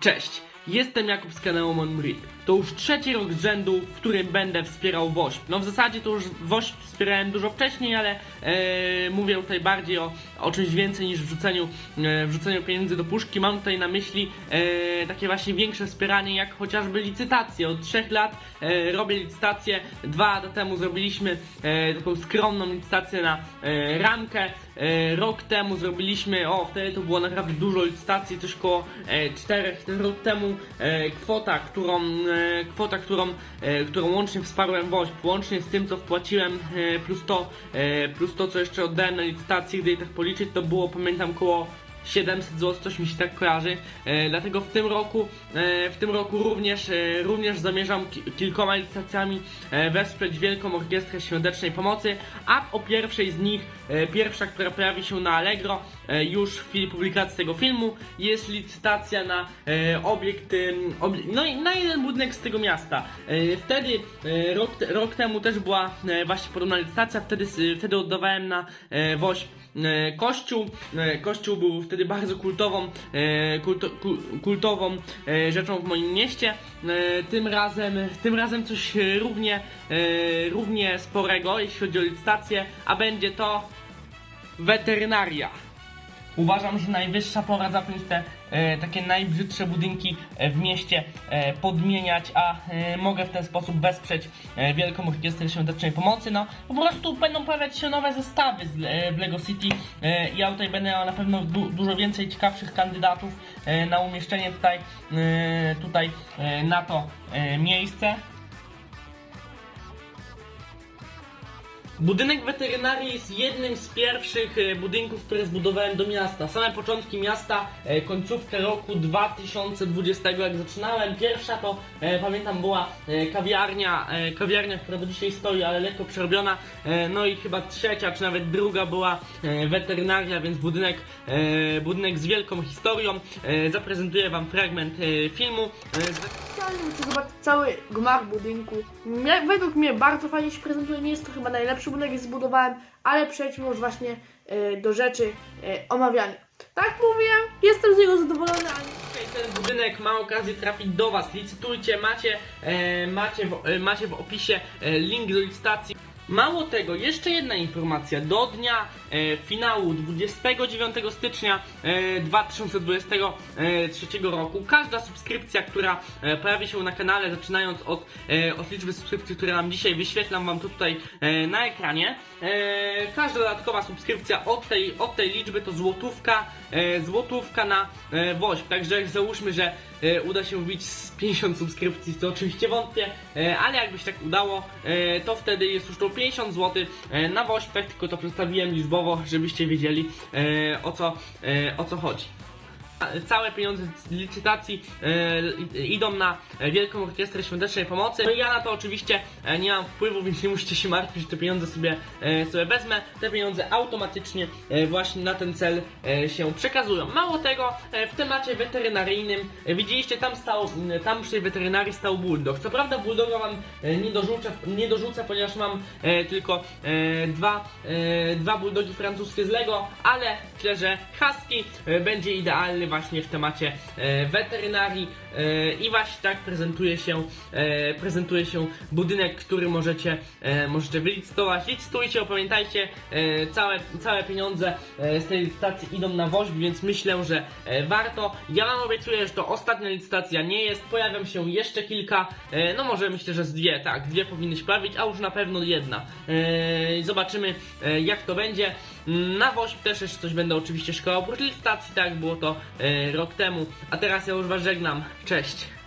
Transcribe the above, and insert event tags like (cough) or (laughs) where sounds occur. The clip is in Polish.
Cześć, jestem Jakub z kanału Monmri. To już trzeci rok z rzędu, w którym będę wspierał WOŚP. No w zasadzie to już WOŚP wspierałem dużo wcześniej, ale e, mówię tutaj bardziej o, o czymś więcej niż wrzuceniu, e, wrzuceniu pieniędzy do puszki. Mam tutaj na myśli e, takie właśnie większe wspieranie, jak chociażby licytacje. Od trzech lat robię licytację. Dwa lata temu zrobiliśmy taką skromną licytację na e, ramkę. Rok temu zrobiliśmy, o wtedy to było naprawdę dużo licytacji, coś koło e, czterech. Rok temu kwota, którą, e, kwota, którą, e, którą łącznie wsparłem WOŚP, łącznie z tym co wpłaciłem, e, plus to, e, plus to co jeszcze oddałem na licytacji, gdy tak policzyć, to było pamiętam koło 700 zł, coś mi się tak kojarzy. E, dlatego w tym roku, e, w tym roku również, e, również zamierzam ki kilkoma licytacjami e, wesprzeć Wielką Orkiestrę Świątecznej Pomocy, a o pierwszej z nich, e, pierwsza, która pojawi się na Allegro e, już w chwili publikacji tego filmu, jest licytacja na e, obiekt, obie no i na jeden budynek z tego miasta. E, wtedy, e, rok, te rok temu też była e, właśnie podobna licytacja, wtedy, s- wtedy oddawałem na e, WOŚP e, kościół. E, kościół był wtedy bardzo kultową, e, kulto, ku, kultową e, rzeczą w moim mieście. E, tym razem, tym razem coś równie, równie sporego, jeśli chodzi o licytację, a będzie to weterynaria. Uważam, że najwyższa pora zacząć te e, takie najbrzydsze budynki e, w mieście e, podmieniać, a e, mogę w ten sposób wesprzeć e, Wielką Orkiestrę Świątecznej Pomocy. No, po prostu będą pojawiać się nowe zestawy z, e, w Lego City. E, ja tutaj będę miał na pewno du, dużo więcej ciekawszych kandydatów e, na umieszczenie tutaj, e, tutaj e, na to e, miejsce. Budynek weterynarii jest jednym z pierwszych e, budynków, które zbudowałem do miasta. Same początki miasta, e, końcówkę roku 2020, jak zaczynałem. Pierwsza to e, pamiętam była kawiarnia, kawiarnia, która do dzisiaj stoi, ale lekko przerobiona. No i chyba trzecia, czy nawet druga była weterynaria, więc budynek, budynek z wielką historią. Zaprezentuję Wam fragment filmu. E, Chciałem chcę zobaczyć cały gmach budynku. Według mnie bardzo fajnie się prezentuje. Nie jest to chyba najlepszy budynek, jaki zbudowałem, ale przejdźmy już właśnie e, do rzeczy e, omawianych. Tak mówiłem, jestem z niego zadowolony, ale ten budynek ma okazję trafić do Was. Licytujcie, macie, e, macie, w, e, macie w opisie e, link do licytacji. Mało tego, jeszcze jedna informacja. Do dnia e, finału 29 stycznia e, 2023 roku każda subskrypcja, która e, pojawi się na kanale, zaczynając od, e, od liczby subskrypcji, które mam dzisiaj, wyświetlam Wam tutaj e, na ekranie. E, każda dodatkowa subskrypcja od tej, od tej liczby to złotówka, e, złotówka na e, WOŚP. Także załóżmy, że e, uda się wbić z 50 subskrypcji, to oczywiście wątpię, e, ale jakby się tak udało, e, to wtedy jest już to 50 zł e, na WOŚPach, tylko to przedstawiłem liczbowo, żebyście wiedzieli e, o, co, e, o co chodzi. Całe pieniądze z licytacji e, idą na Wielką Orkiestrę Świątecznej Pomocy. No i ja na to oczywiście e, nie mam wpływu, (laughs) więc nie musicie się martwić, że te pieniądze sobie, e, sobie wezmę. Te pieniądze automatycznie e, właśnie na ten cel e, się przekazują. Mało tego, e, w temacie weterynaryjnym e, widzieliście tam stał, tam przy weterynarii stał bulldog. Co prawda bulldoga wam e, nie dorzucę, nie dorzucę ponieważ mam e, tylko e, dwa, e, dwa bulldogi francuskie z Lego, ale myślę, że husky e, będzie idealny właśnie w temacie e, weterynarii e, i właśnie tak prezentuje się, e, prezentuje się budynek, który możecie, możecie wylicytować. Licytujcie, pamiętajcie, e, całe, całe pieniądze z tej licytacji idą na WOŚP, więc myślę, że warto. Ja wam obiecuję, że to ostatnia licytacja nie jest, pojawią się jeszcze kilka, no może myślę, że z dwie, tak, dwie powinny się pojawić, a już na pewno jedna. Zobaczymy jak to będzie. Na WOŚP też jeszcze coś będę oczywiście szkołał oprócz licytacji, tak było to rok temu. A teraz ja już was żegnam. Cześć.